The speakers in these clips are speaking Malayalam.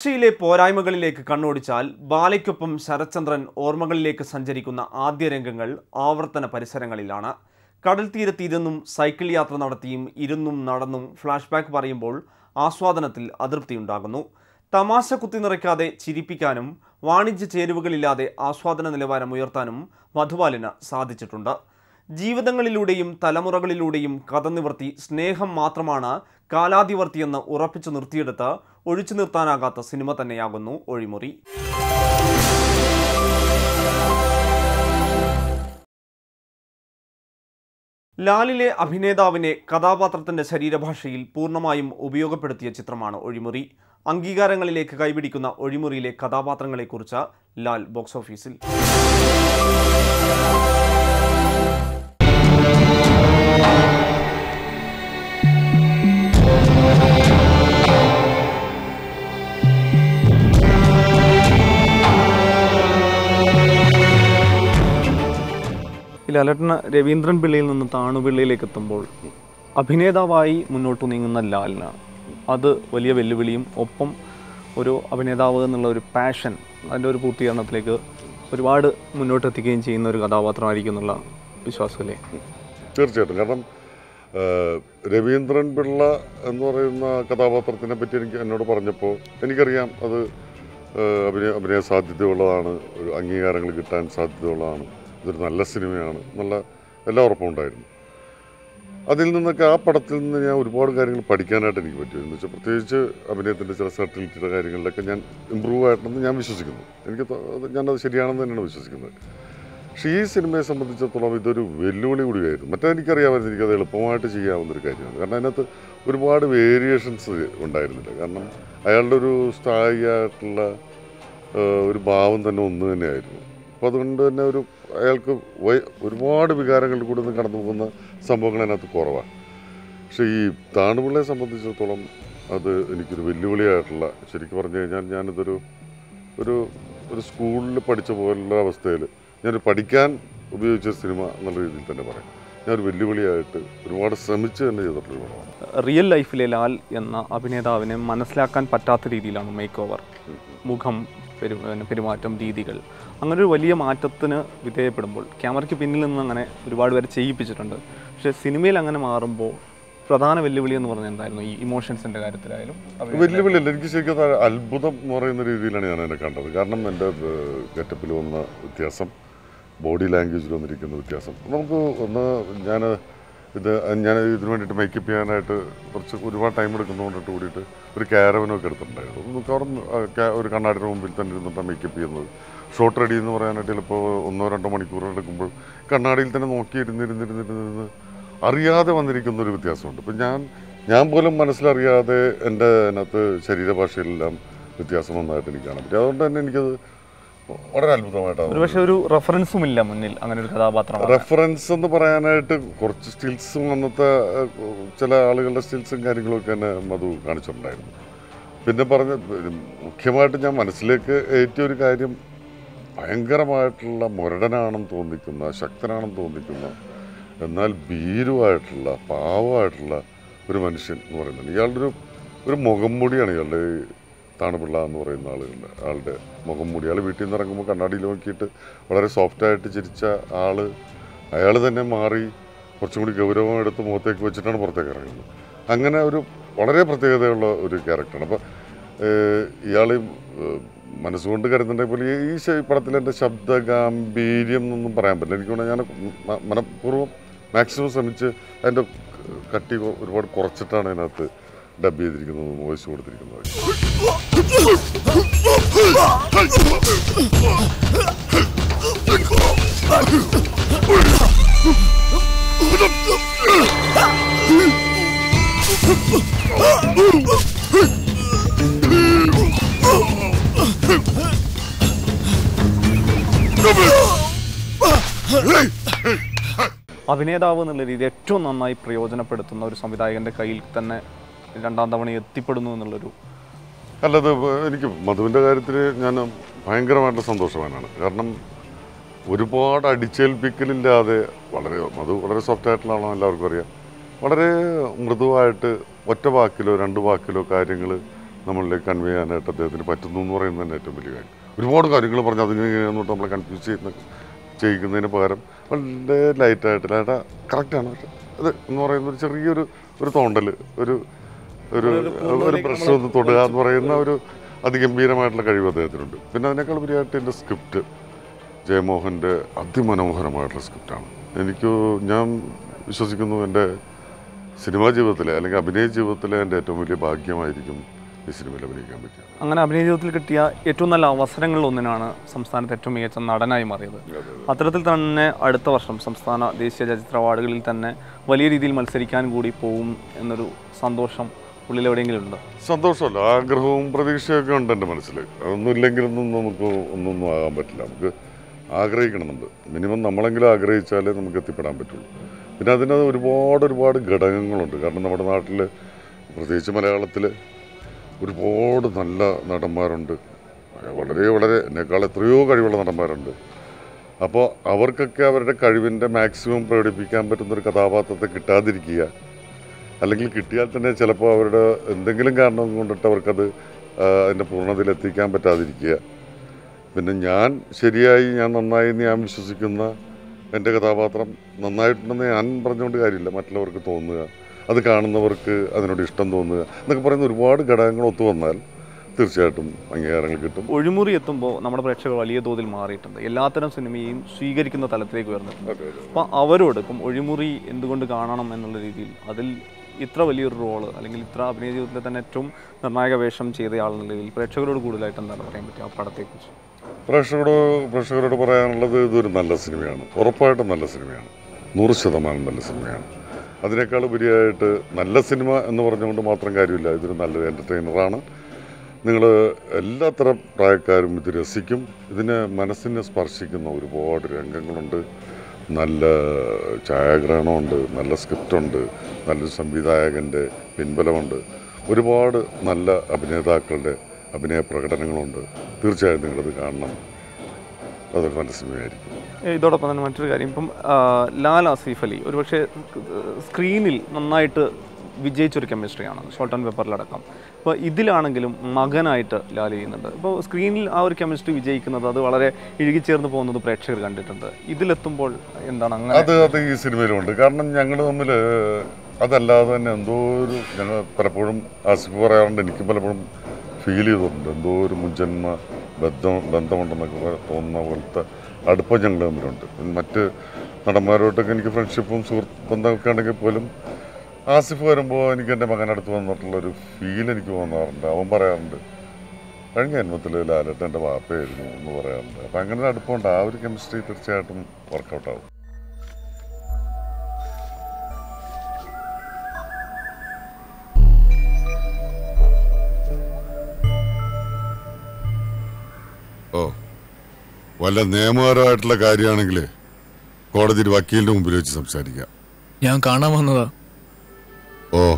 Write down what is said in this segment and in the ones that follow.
കൊച്ചിയിലെ പോരായ്മകളിലേക്ക് കണ്ണോടിച്ചാൽ ബാലയ്ക്കൊപ്പം ശരത്ചന്ദ്രൻ ഓർമ്മകളിലേക്ക് സഞ്ചരിക്കുന്ന ആദ്യ രംഗങ്ങൾ ആവർത്തന പരിസരങ്ങളിലാണ്. കടൽ തീരത്ത് ഇരുന്നും സൈക്കിൾ യാത്ര നടത്തിയും ഇരുന്നും നടന്നും ഫ്ലാഷ് ബാക്ക് പറയുമ്പോൾ ആസ്വാദനത്തിൽ അതൃപ്തിയുണ്ടാകുന്നു. തമാശ കുത്തി നിറയ്ക്കാതെ ചിരിപ്പിക്കാനും വാണിജ്യ ചേരുവകളില്ലാതെ ആസ്വാദന നിലവാരം ഉയർത്താനും മധുബാലിന് സാധിച്ചിട്ടുണ്ട്. ജീവിതങ്ങളിലൂടെയും തലമുറകളിലൂടെയും കഥ നിവർത്തി സ്നേഹം മാത്രമാണ് കാലാതിവർത്തിയെന്ന് ഉറപ്പിച്ചു നിർത്തിയെടുത്ത് ഒഴിച്ചു നിർത്താനാകാത്ത സിനിമ തന്നെയാകുന്നു ഒഴിമുറി. ലാലിലെ അഭിനേതാവിനെ കഥാപാത്രത്തിന്റെ ശരീരഭാഷയിൽ പൂർണമായും ഉപയോഗപ്പെടുത്തിയ ചിത്രമാണ് ഒഴിമുറി. അംഗീകാരങ്ങളിലേക്ക് കൈപിടിക്കുന്ന ഒഴിമുറിയിലെ കഥാപാത്രങ്ങളെക്കുറിച്ച് ലാൽ ബോക്സ് ഓഫീസിൽ. ലാലേട്ടന് രവീന്ദ്രൻ പിള്ളിയിൽ നിന്ന് താണുപിള്ളിയിലേക്ക് എത്തുമ്പോൾ അഭിനേതാവായി മുന്നോട്ട് നീങ്ങുന്ന ലാലിനാണ് അത് വലിയ വെല്ലുവിളിയും ഒപ്പം ഒരു അഭിനേതാവ് എന്നുള്ള ഒരു പാഷൻ അതിന്റെ ഒരു പൂർത്തീകരണത്തിലേക്ക് ഒരുപാട് മുന്നോട്ട് എത്തിക്കുകയും ചെയ്യുന്ന ഒരു കഥാപാത്രമായിരിക്കും എന്നുള്ള വിശ്വാസമല്ലേ തീർച്ചയായിട്ടും. കാരണം രവീന്ദ്രൻ പിള്ള എന്ന് പറയുന്ന കഥാപാത്രത്തിനെ പറ്റി എനിക്ക് എന്നോട് പറഞ്ഞപ്പോൾ എനിക്കറിയാം അത് അഭിനയ അഭിനയ സാധ്യതയുള്ളതാണ് ഒരു അംഗീകാരങ്ങൾ കിട്ടാൻ സാധ്യതയുള്ളതാണ്. ഇതൊരു നല്ല സിനിമയാണ്. നല്ല എല്ലാ ഉറപ്പും ഉണ്ടായിരുന്നു. അതിൽ നിന്നൊക്കെ ആ പടത്തിൽ നിന്ന് ഞാൻ ഒരുപാട് കാര്യങ്ങൾ പഠിക്കാനായിട്ട് എനിക്ക് പറ്റും. എന്ന് വെച്ചാൽ പ്രത്യേകിച്ച് അഭിനയത്തിന്റെ ചില സർട്ടിഫിക്കറ്റ് കാര്യങ്ങളിലൊക്കെ ഞാൻ ഇമ്പ്രൂവ് ആയിട്ടുണ്ടെന്ന് ഞാൻ വിശ്വസിക്കുന്നു. എനിക്ക് ഞാനത് ശരിയാണെന്ന് തന്നെയാണ് വിശ്വസിക്കുന്നത്. പക്ഷേ ഈ സിനിമയെ സംബന്ധിച്ചിടത്തോളം ഇതൊരു വെല്ലുവിളി കൂടിയായിരുന്നു. മറ്റേ എനിക്കറിയാമായിരുന്നു എനിക്കത് എളുപ്പമായിട്ട് ചെയ്യാവുന്ന ഒരു കാര്യമാണ്. കാരണം അതിനകത്ത് ഒരുപാട് വേരിയേഷൻസ് ഉണ്ടായിരുന്നില്ല. കാരണം അയാളുടെ ഒരു സ്ഥായിയായിട്ടുള്ള ഒരു ഭാവം തന്നെ ഒന്ന് തന്നെയായിരുന്നു. അപ്പോൾ അതുകൊണ്ട് തന്നെ ഒരു അയാൾക്ക് ഒരുപാട് വികാരങ്ങളിൽ കൂടെ നിന്ന് കടന്നു പോകുന്ന സംഭവങ്ങൾ അതിനകത്ത് കുറവാണ്. പക്ഷേ ഈ താണുപിള്ളയെ സംബന്ധിച്ചിടത്തോളം അത് എനിക്കൊരു വെല്ലുവിളിയായിട്ടുള്ള ശരിക്കും പറഞ്ഞു കഴിഞ്ഞാൽ ഞാനിതൊരു ഒരു ഒരു സ്കൂളിൽ പഠിച്ച പോലുള്ള അവസ്ഥയിൽ ഞാനൊരു പഠിക്കാൻ ഉപയോഗിച്ച സിനിമ എന്നുള്ള രീതിയിൽ തന്നെ പറയാം. ഞാനൊരു വെല്ലുവിളിയായിട്ട് ഒരുപാട് ശ്രമിച്ച് തന്നെ ചെയ്തിട്ടുള്ള റിയൽ ലൈഫിലെ ലാൽ എന്ന അഭിനേതാവിനെ മനസ്സിലാക്കാൻ പറ്റാത്ത രീതിയിലാണ് മേക്ക് ഓവർ മുഖം പെരു പെരുമാറ്റം രീതികൾ അങ്ങനെ ഒരു വലിയ മാറ്റത്തിന് വിധേയപ്പെടുമ്പോൾ ക്യാമറയ്ക്ക് പിന്നിൽ നിന്ന് അങ്ങനെ ഒരുപാട് പേരെ ചെയ്യിപ്പിച്ചിട്ടുണ്ട്. പക്ഷേ സിനിമയിൽ അങ്ങനെ മാറുമ്പോൾ പ്രധാന വെല്ലുവിളി എന്ന് പറഞ്ഞാൽ എന്തായിരുന്നു? ഈ ഇമോഷൻസിന്റെ കാര്യത്തിലായാലും വെല്ലുവിളി അല്ല എനിക്ക് ശരിക്കും അത് അത്ഭുതം എന്ന് പറയുന്ന രീതിയിലാണ് ഞാൻ അതിനെ കണ്ടത്. കാരണം എന്റെ ഗെറ്റപ്പിൽ വന്ന വ്യത്യാസം ബോഡി ലാംഗ്വേജിൽ വന്നിരിക്കുന്ന വ്യത്യാസം. നമുക്ക് ഒന്ന് ഞാൻ ഇത് ഞാൻ ഇതിന് വേണ്ടിയിട്ട് മേക്കപ്പ് ചെയ്യാനായിട്ട് കുറച്ച് ഒരുപാട് ടൈം എടുക്കുന്നതുകൊണ്ടിട്ട് കൂടിയിട്ട് ഒരു ക്യാരവനൊക്കെ എടുത്തിട്ടുണ്ടായിരുന്നു. മിക്കവാറും ഒരു കണ്ണാടിയുടെ മുമ്പിൽ തന്നെ ഇരുന്നിട്ടാണ് മേക്കപ്പ് ചെയ്യുന്നത്. ഷോർട്ട് റെഡി എന്ന് പറയാനായിട്ട് ചിലപ്പോൾ ഒന്നോ രണ്ടോ മണിക്കൂർ എടുക്കുമ്പോൾ കണ്ണാടിയിൽ തന്നെ നോക്കി ഇരുന്നിരുന്നിരുന്നിരുന്നിരുന്ന് അറിയാതെ വന്നിരിക്കുന്ന ഒരു വ്യത്യാസമുണ്ട്. ഇപ്പം ഞാൻ ഞാൻ പോലും മനസ്സിലറിയാതെ എന്റെ അതിനകത്ത് ശരീരഭാഷയിലെല്ലാം വ്യത്യാസം വന്നതായിട്ട് എനിക്ക് കാണാൻ പറ്റും. അതുകൊണ്ട് തന്നെ എനിക്കത് വളരെ അത്ഭുതമായിട്ടാണ് ഒരു പക്ഷേ ഒരു റെഫറൻസും ഇല്ല മുന്നിൽ അങ്ങനെ ഒരു കഥാപാത്രം റെഫറൻസ് എന്ന് പറയാനായിട്ട് കുറച്ച് സ്റ്റിൽസും അന്നത്തെ ചില ആളുകളുടെ സ്റ്റിൽസും കാര്യങ്ങളൊക്കെ തന്നെ മധു കാണിച്ചിട്ടുണ്ടായിരുന്നു. പിന്നെ പറഞ്ഞ മുഖ്യമായിട്ട് ഞാൻ മനസ്സിലേക്ക് ഏറ്റവും ഒരു കാര്യം ഭയങ്കരമായിട്ടുള്ള മുരടനാണെന്ന് തോന്നിക്കുന്ന ശക്തനാണെന്ന് തോന്നിക്കുന്ന എന്നാൽ ഭീരുവായിട്ടുള്ള പാവമായിട്ടുള്ള ഒരു മനുഷ്യൻ എന്ന് പറയുന്നത്. ഇയാളുടെ ഒരു ഒരു മുഖം മൂടിയാണ് ഇയാളുടെ താണുപിള്ള എന്ന് പറയുന്ന ആളുകളുടെ ആളുടെ മുഖം മൂടി. അയാൾ വീട്ടിൽ നിന്ന് ഇറങ്ങുമ്പോൾ കണ്ണാടിയിൽ നോക്കിയിട്ട് വളരെ സോഫ്റ്റായിട്ട് ചിരിച്ച ആൾ അയാൾ തന്നെ മാറി കുറച്ചും കൂടി ഗൗരവം എടുത്ത് മുഖത്തേക്ക് വെച്ചിട്ടാണ് പുറത്തേക്ക് ഇറങ്ങുന്നത്. അങ്ങനെ ഒരു വളരെ പ്രത്യേകതയുള്ള ഒരു ക്യാരക്ടറാണ് അപ്പോൾ ഇയാൾ മനസ്സുകൊണ്ട് കരുതുന്നുണ്ടെങ്കിൽ പോലും ഈ പടത്തിൽ എന്റെ ശബ്ദ ഗാംഭീര്യം എന്നൊന്നും പറയാൻ പറ്റില്ല. എനിക്ക് ഞാൻ മനഃപൂർവം മാക്സിമം ശ്രമിച്ച് അതിന്റെ കട്ടി ഒരുപാട് കുറച്ചിട്ടാണ് അതിനകത്ത് ഡബ് ചെയ്തിരിക്കുന്നത് വോയിസ് കൊടുത്തിരിക്കുന്നത് അഭിനേതാവ് എന്നുള്ള രീതി ഏറ്റവും നന്നായി പ്രയോജനപ്പെടുത്തുന്ന ഒരു സംവിധായകന്റെ കയ്യിൽ തന്നെ രണ്ടാം തവണ എത്തിപ്പെടുന്നു എന്നുള്ളൊരു അല്ലത് എനിക്ക് മധുവിന്റെ കാര്യത്തിൽ ഞാൻ ഭയങ്കരമായിട്ട് സന്തോഷവാനാണ്. കാരണം ഒരുപാട് അടിച്ചേൽപ്പിക്കലില്ലാതെ വളരെ മധു വളരെ സോഫ്റ്റ് ആയിട്ടുള്ളതാണോ എല്ലാവർക്കും അറിയാം. വളരെ മൃദുവായിട്ട് ഒറ്റ വാക്കിലോ രണ്ട് വാക്കിലോ കാര്യങ്ങൾ നമ്മളിലേക്ക് കൺവേ ചെയ്യാനായിട്ട് അദ്ദേഹത്തിന് പറ്റുന്നു എന്ന് പറയുന്നത് തന്നെ ഏറ്റവും വലിയ കാര്യം. ഒരുപാട് കാര്യങ്ങൾ പറഞ്ഞ് അതിങ്ങനെയാണെന്നോട്ട് നമ്മളെ കൺഫ്യൂസ് ചെയ്യുന്ന ചെയ്യിക്കുന്നതിന് പകരം വളരെ ലൈറ്റായിട്ട് ലൈറ്റാ കറക്റ്റാണ് പക്ഷെ അത് എന്ന് പറയുന്ന ഒരു ചെറിയൊരു ഒരു തോണ്ടൽ ഒരു ഒരു ഒരു പ്രശ്നം തൊടുക എന്ന് പറയുന്ന ഒരു അതിഗംഭീരമായിട്ടുള്ള കഴിവ് അദ്ദേഹത്തിനുണ്ട്. പിന്നെ അതിനേക്കാൾ ഉപരിയായിട്ട് എന്റെ സ്ക്രിപ്റ്റ് ജയമോഹന്റെ അതിമനോഹരമായിട്ടുള്ള സ്ക്രിപ്റ്റാണ്. എനിക്ക് ഞാൻ വിശ്വസിക്കുന്നു എന്റെ സിനിമാ ജീവിതത്തിലെ അല്ലെങ്കിൽ അഭിനയ ജീവിതത്തിലെ എന്റെ ഏറ്റവും വലിയ ഭാഗ്യമായിരിക്കും ഈ സിനിമയിൽ അഭിനയിക്കാൻ പറ്റിയത്. അങ്ങനെ അഭിനയ ജീവിതത്തിൽ കിട്ടിയ ഏറ്റവും നല്ല അവസരങ്ങളിൽ ഒന്നിനാണ് സംസ്ഥാനത്ത് ഏറ്റവും മികച്ച നടനായി മാറിയത്. അത്തരത്തിൽ തന്നെ അടുത്ത വർഷം സംസ്ഥാന ദേശീയ ചലച്ചിത്ര അവാർഡുകളിൽ തന്നെ വലിയ രീതിയിൽ മത്സരിക്കാൻ കൂടി പോകും എന്നൊരു സന്തോഷം ഉള്ളിൽ എവിടെയെങ്കിലും ഉണ്ടോ? സന്തോഷമല്ല. ആഗ്രഹവും പ്രതീക്ഷയൊക്കെ ഉണ്ട് എന്റെ മനസ്സിൽ. അതൊന്നും ഇല്ലെങ്കിലൊന്നും നമുക്ക് ഒന്നൊന്നും ആകാൻ പറ്റില്ല. നമുക്ക് ആഗ്രഹിക്കണമെന്നുണ്ട്. മിനിമം നമ്മളെങ്കിലും ആഗ്രഹിച്ചാലേ നമുക്ക് എത്തിപ്പെടാൻ പറ്റുള്ളൂ. പിന്നെ അതിന് ഒരുപാട് ഒരുപാട് ഘടകങ്ങളുണ്ട്. കാരണം നമ്മുടെ നാട്ടിൽ പ്രത്യേകിച്ച് മലയാളത്തിൽ ഒരുപാട് നല്ല നടന്മാരുണ്ട്. വളരെ വളരെ എന്നെക്കാൾ എത്രയോ കഴിവുള്ള നടന്മാരുണ്ട്. അപ്പോൾ അവർക്കൊക്കെ അവരുടെ കഴിവിന്റെ മാക്സിമം പ്രകടിപ്പിക്കാൻ പറ്റുന്നൊരു കഥാപാത്രത്തെ കിട്ടാതിരിക്കുക അല്ലെങ്കിൽ കിട്ടിയാൽ തന്നെ ചിലപ്പോൾ അവരുടെ എന്തെങ്കിലും കാരണം കൊണ്ടിട്ട് അവർക്കത് അതിന്റെ പൂർണതയിൽ എത്തിക്കാൻ പറ്റാതിരിക്കുക. പിന്നെ ഞാൻ ശരിയായി ഞാൻ നന്നായി എന്ന് ഞാൻ വിശ്വസിക്കുന്ന എന്റെ കഥാപാത്രം നന്നായിട്ടുണ്ടെന്ന് ഞാൻ പറഞ്ഞുകൊണ്ട് കാര്യമില്ല. മറ്റുള്ളവർക്ക് തോന്നുക അത് കാണുന്നവർക്ക് അതിനോട് ഇഷ്ടം തോന്നുക എന്നൊക്കെ പറയുന്ന ഒരുപാട് ഘടകങ്ങൾ ഒത്തു വന്നാൽ തീർച്ചയായിട്ടും അംഗീകാരങ്ങൾ കിട്ടും. ഒഴിമുറി എത്തുമ്പോൾ നമ്മുടെ പ്രേക്ഷകർ വലിയ തോതിൽ മാറിയിട്ടുണ്ട്. എല്ലാത്തരം സിനിമയും സ്വീകരിക്കുന്ന തലത്തിലേക്ക് ഉയർന്നിട്ടുണ്ട്. അപ്പോൾ അവരോട് ഇപ്പം ഒഴിമുറി എന്തുകൊണ്ട് കാണണം എന്നുള്ള രീതിയിൽ അതിൽ ഇത്ര വലിയൊരു റോൾ അല്ലെങ്കിൽ ഇത്ര അഭിനയ ജീവിതത്തിലെ തന്നെ ഏറ്റവും നിർണായക വേഷം ചെയ്തയാൾ എന്ന നിലയിൽ പ്രേക്ഷകരോട് കൂടുതലായിട്ട് എന്താണ് പറയാൻ പറ്റുക ആ പടത്തെക്കുറിച്ച്? പ്രേക്ഷകരോട് പ്രേക്ഷകരോട് പറയാനുള്ളത് ഇതൊരു നല്ല സിനിമയാണ്. ഉറപ്പായിട്ടും നല്ല സിനിമയാണ്. നൂറ് ശതമാനം നല്ല സിനിമയാണ്. അതിനേക്കാൾ ഉപരിയായിട്ട് നല്ല സിനിമ എന്ന് പറഞ്ഞുകൊണ്ട് മാത്രം കാര്യമില്ല. ഇതൊരു നല്ലൊരു എന്റർടൈനറാണ് നിങ്ങൾ എല്ലാത്തരം പ്രായക്കാരും ഇത് രസിക്കും. ഇതിനെ മനസ്സിനെ സ്പർശിക്കുന്ന ഒരുപാട് രംഗങ്ങളുണ്ട്. നല്ല ഛായാഗ്രഹണമുണ്ട് നല്ല സ്ക്രിപ്റ്റുണ്ട് നല്ലൊരു സംവിധായകന്റെ പിൻബലമുണ്ട്. ഒരുപാട് നല്ല അഭിനേതാക്കളുടെ അഭിനയ പ്രകടനങ്ങളുണ്ട്. തീർച്ചയായും നിങ്ങളത് കാണണം. അതൊരു നല്ല സിനിമയായിരിക്കും. ഇതോടൊപ്പം തന്നെ മറ്റൊരു കാര്യം. ഇപ്പം ലാൽ ആസിഫ് അലി ഒരുപക്ഷെ സ്ക്രീനിൽ നന്നായിട്ട് വിജയിച്ചൊരു കെമിസ്ട്രിയാണ് ഷോർട്ട് ആൻഡ് പേപ്പറിലടക്കം. അപ്പോൾ ഇതിലാണെങ്കിലും മകനായിട്ട് ലാൽ ചെയ്യുന്നുണ്ട്. ഇപ്പോൾ സ്ക്രീനിൽ ആ ഒരു കെമിസ്ട്രി വിജയിക്കുന്നത് അത് വളരെ ഇഴുകിച്ചേർന്ന് പോകുന്നത് പ്രേക്ഷകർ കണ്ടിട്ടുണ്ട്. ഇതിലെത്തുമ്പോൾ എന്താണ് അങ്ങനെ? അത് അത് ഈ സിനിമയിലുണ്ട്. കാരണം ഞങ്ങൾ തമ്മിൽ അതല്ലാതെ തന്നെ എന്തോ ഒരു ഞങ്ങൾ പലപ്പോഴും ആസിഫ് പറയാറുണ്ട് എനിക്ക് പലപ്പോഴും ഫീൽ ചെയ്തിട്ടുണ്ട്. എന്തോ ഒരു മുൻജന്മ ബന്ധം ബന്ധമുണ്ടെന്നൊക്കെ തോന്നുന്ന പോലത്തെ അടുപ്പം ഞങ്ങൾ തമ്മിലുണ്ട്. മറ്റ് നടന്മാരോട്ടൊക്കെ എനിക്ക് ഫ്രണ്ട്ഷിപ്പും സുഹൃത്ത് ബന്ധമൊക്കെ ഉണ്ടെങ്കിൽ പോലും ആസിഫ് വരുമ്പോൾ എനിക്ക് എന്റെ മകനടുത്ത് വന്നിട്ടുള്ളൊരു ഫീൽ എനിക്ക് തോന്നാറുണ്ട്. അവൻ പറയാറുണ്ട് കഴിഞ്ഞ ജന്മത്തിൽ ലാലട്ട് എന്റെ വാപ്പയായിരുന്നു എന്ന് പറയാറുണ്ട്. അപ്പം അങ്ങനെ ഒരു അടുപ്പമുണ്ട് ആ ഒരു കെമിസ്ട്രി തീർച്ചയായിട്ടും വർക്കൗട്ടാവും ഓ വല്ല നിയമപരമായിട്ടുള്ള കാര്യമാണെങ്കിൽ കോടതിയിൽ വക്കീലിന്റെ മുമ്പിൽ വെച്ച് സംസാരിക്കാം. ഞാൻ കാണാൻ വന്നതാ. ഓ.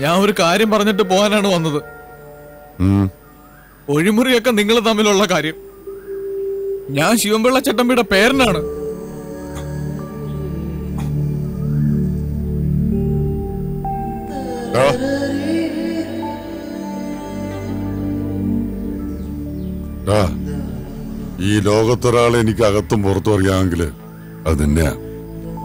ഞാൻ ഒരു കാര്യം പറഞ്ഞിട്ട് പോകാനാണ് വന്നത്. ഒഴിമുറിയൊക്കെ നിങ്ങൾ തമ്മിലുള്ള കാര്യം. ഞാൻ ശിവൻപിള്ള ചട്ടമ്പിയുടെ പേരനാണ്. ഈ ലോകത്തൊരാളെ എനിക്ക് അകത്തും പുറത്തും അറിയാമെങ്കിൽ അത് തന്നെയാ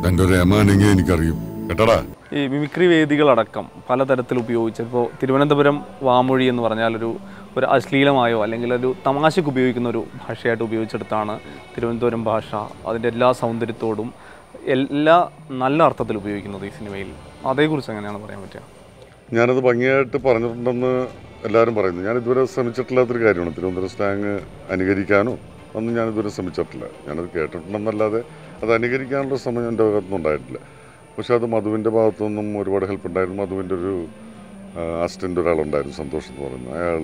തന്റെ ഒരു എമാനെങ്കിൽ എനിക്കറിയും. കേട്ടടാ? ഈ മിമിക്രി വേദികളടക്കം പലതരത്തിൽ ഉപയോഗിച്ച് ഇപ്പോൾ തിരുവനന്തപുരം വാമൊഴി എന്ന് പറഞ്ഞാൽ ഒരു ഒരു അശ്ലീലമായോ അല്ലെങ്കിൽ ഒരു തമാശയ്ക്ക് ഉപയോഗിക്കുന്ന ഒരു ഭാഷയായിട്ട് ഉപയോഗിച്ചെടുത്താണ് തിരുവനന്തപുരം ഭാഷ. അതിന്റെ എല്ലാ സൗന്ദര്യത്തോടും എല്ലാ നല്ല അർത്ഥത്തിൽ ഉപയോഗിക്കുന്നത് ഈ സിനിമയിൽ. അതേക്കുറിച്ച് എങ്ങനെയാണ് പറയാൻ പറ്റുക? ഞാനത് ഭംഗിയായിട്ട് പറഞ്ഞിട്ടുണ്ടെന്ന് എല്ലാവരും പറയുന്നു. ഞാൻ ഇതുവരെ ശ്രമിച്ചിട്ടില്ലാത്തൊരു കാര്യമാണ്. തിരുവനന്തപുരം സ്ലാങ് അനുകരിക്കാനോ ഒന്നും ഞാനിതുവരെ ശ്രമിച്ചിട്ടില്ല. ഞാനത് കേട്ടിട്ടുണ്ടെന്നല്ലാതെ അത് അനുകരിക്കാനുള്ള ശ്രമം എന്റെ ഭാഗത്തുനിന്ന് ഉണ്ടായിട്ടില്ല പക്ഷെ അത് മധുവിന്റെ ഭാഗത്തു നിന്നും ഒരുപാട് ഹെൽപ്പ് ഉണ്ടായിരുന്നു. മധുവിന്റെ ഒരു അസിസ്റ്റന്റ് ഒരാളുണ്ടായിരുന്നു സന്തോഷ് എന്ന് പറയുന്നത് അയാൾ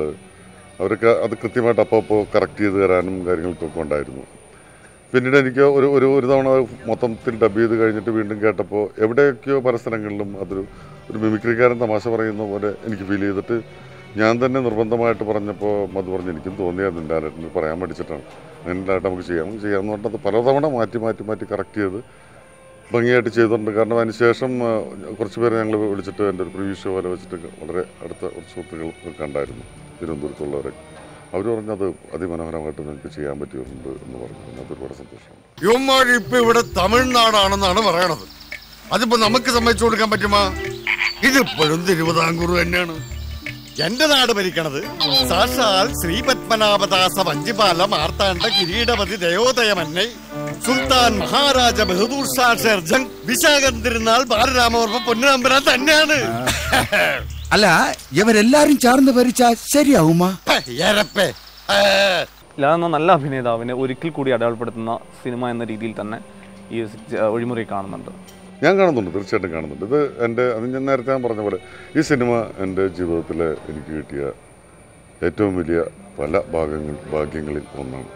അവരൊക്കെ അത് കൃത്യമായിട്ട് അപ്പോൾ അപ്പോൾ കറക്റ്റ് ചെയ്ത് തരാനും കാര്യങ്ങൾക്കൊക്കെ ഉണ്ടായിരുന്നു. പിന്നീട് എനിക്ക് ഒരു ഒരു ഒരു തവണ അത് മൊത്തത്തിൽ ഡബ് ചെയ്ത് കഴിഞ്ഞിട്ട് വീണ്ടും കേട്ടപ്പോൾ എവിടെയൊക്കെയോ പല സ്ഥലങ്ങളിലും അതൊരു ഒരു മിമിക്രിക്കാരൻ തമാശ പറയുന്ന പോലെ എനിക്ക് ഫീൽ ചെയ്തിട്ട് ഞാൻ തന്നെ നിർബന്ധമായിട്ട് പറഞ്ഞപ്പോൾ മധു പറഞ്ഞു എനിക്കും തോന്നിയത് നിന്റെ ആലേട്ടന് പറയാൻ പഠിച്ചിട്ടാണ് അങ്ങനെ നമുക്ക് ചെയ്യാം. ചെയ്യാമെന്ന് പറഞ്ഞത് പലതവണ മാറ്റി മാറ്റി മാറ്റി കറക്റ്റ് ചെയ്ത് ഭംഗിയായിട്ട് ചെയ്തിട്ടുണ്ട്. കാരണം അതിനുശേഷം കുറച്ച് പേരെ ഞങ്ങൾ വിളിച്ചിട്ട് എന്റെ ഒരു പ്രിവ്യൂ ഷോ പോലെ വെച്ചിട്ട് വളരെ അടുത്ത കുറച്ച് സുഹൃത്തുക്കൾ കണ്ടായിരുന്നു. തിരുവനന്തപുരത്തുള്ളവരെ. അവർ പറഞ്ഞു അത് അതിമനോഹരമായിട്ട് നിങ്ങൾക്ക് ചെയ്യാൻ പറ്റിയിട്ടുണ്ട് എന്ന് പറഞ്ഞു. അതിനകത്ത് ഒരുപാട് സന്തോഷമാണ്. ഇവന്മാർ ഇപ്പൊ ഇവിടെ തമിഴ്നാടാണെന്നാണ് പറയണത്. അതിപ്പോ നമുക്ക് സമ്മതിച്ചു കൊടുക്കാൻ പറ്റുമോ? ഇതിപ്പോഴും തിരുവിതാംകൂർ തന്നെയാണ്. എന്റെ നാട് ഭരിക്കണത് സാക്ഷാൽ ശ്രീപത്മനാഭദാസ വഞ്ചിപാല മാർത്താണ്ഡ കിരീടപതി ദയോദയമന്നൈ സുൽത്താൻ മഹാരാജ ബഹദൂർ ഷാ ഷെർജംഗ് തിരുനാൾ ബാലരാമവർമ്മ പൊന്നുനമ്പരാൻ തന്നെയാണ്. അല്ല ഇവരെല്ലാരും ചേർന്ന് ഭരിച്ചാ ശരിയാവുമാ? എന്ന നല്ല അഭിനേതാവിനെ ഒരിക്കൽ കൂടി അടയാളപ്പെടുത്തുന്ന സിനിമ എന്ന രീതിയിൽ തന്നെ ഈ ഒഴിമുറി കാണുന്നുണ്ട്. ഞാൻ കാണുന്നുണ്ട് തീർച്ചയായിട്ടും കാണുന്നുണ്ട്. ഇത് എന്റെ അത് ഞാൻ നേരത്തെ ഞാൻ പറഞ്ഞ പോലെ ഈ സിനിമ എന്റെ ജീവിതത്തിലെ എനിക്ക് കിട്ടിയ ഏറ്റവും വലിയ പല ഭാഗങ്ങൾ ഭാഗ്യങ്ങളിൽ ഒന്നാണ്.